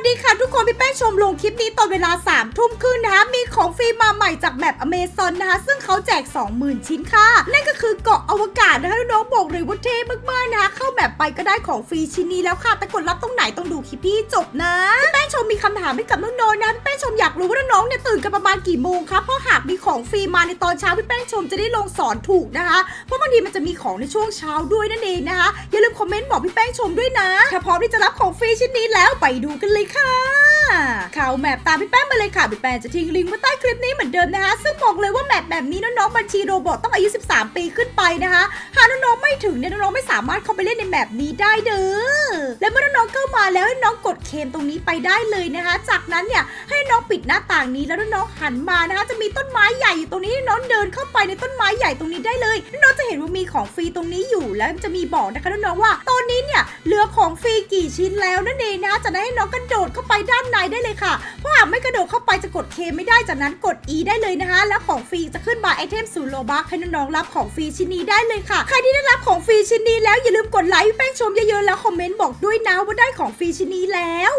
สดีค่ะทุกคนพี่แป้งชมลงคลิปนี้ตอนเวลา3ามทุ่มครึ่งนะคะ มีของฟรีมาใหม่จากแมปอเมซอนนะคะ ซึ่งเขาแจก 20,000 ชิ้นค่ะ นั่นก็คือเกาะอวกาศนะคะน้องบอกเลยว่าเท่มากๆนะคะ เข้าแมปไปก็ได้ของฟรีชิ้นนี้แล้วค่ะ แต่กดรับตรงไหนต้องดูคลิปที่จบนะพี่แป้งชมมีคำถามให้กับน้องๆนะพี่แป้งชมอยากรู้ว่าน้องเนี่ยตื่นกันประมาณกี่โมงคะเพราะหากมีของฟรีมาในตอนเช้าพี่แป้งชมจะได้ลงสอนถูกนะคะ เพราะบางทีมันจะมีของในช่วงเช้าด้วยนั่นเองนะคะอย่าลืมคอมเมนต์บอกพี่แป้งชมด้วยนะถ้าพร้อมที่จะรับของฟรีชิ้นนี้แล้วไปดูกันเลยค่ะข่าวแมปตามพี่แป้งมาเลยค่ะ พี่แป้งจะทิ้งลิงก์ไว้ใต้คลิปนี้เหมือนเดิมนะคะ ซึ่งบอกเลยว่าแมปแบบนี้น้องๆบัญชีโรบอทต้องอายุ 13 ปีขึ้นไปนะคะ หากน้องๆไม่ถึงเนี่ยน้องๆไม่สามารถเข้าไปเล่นในแมปนี้ได้เด้อ และเมื่อน้องๆเข้ามาแล้วให้น้องกดเคมตรงนี้ไปได้เลยนะคะ จากนั้นเนี่ยให้น้องปิดหน้าต่างนี้แล้วน้องหันมานะคะ จะมีต้นไม้ใหญ่อยู่ตรงนี้น้องเดินเข้าไปในต้นไม้ใหญ่ตรงนี้ได้เลยน้องจะเห็นว่ามีของฟรีตรงนี้อยู่แล้วจะมีบอกนะคะน้องๆว่า ตอนนี้เนี่ยเหลือของฟรีกี่ชิ้นแล้วนั่นเองนะคะจากนั้นให้น้องกระโดดเข้าไปด้านในได้เลยค่ะ เพราะหากไม่กระโดดเข้าไปจะกดเคไม่ได้จากนั้นกด E ได้เลยนะคะ แล้วของฟรีจะขึ้นมาไอเทมศูนย์โลบักให้น้องๆรับของฟรีชิ้นนี้ได้เลยค่ะ ใครที่ได้รับของฟรีชิ้นนี้แล้วอย่าลืมกดไลค์แป้งชมเยอะๆแล้วคอมเมนต์บอกด้วยนะว่าได้ของฟรีชิ้นนี้แล้ว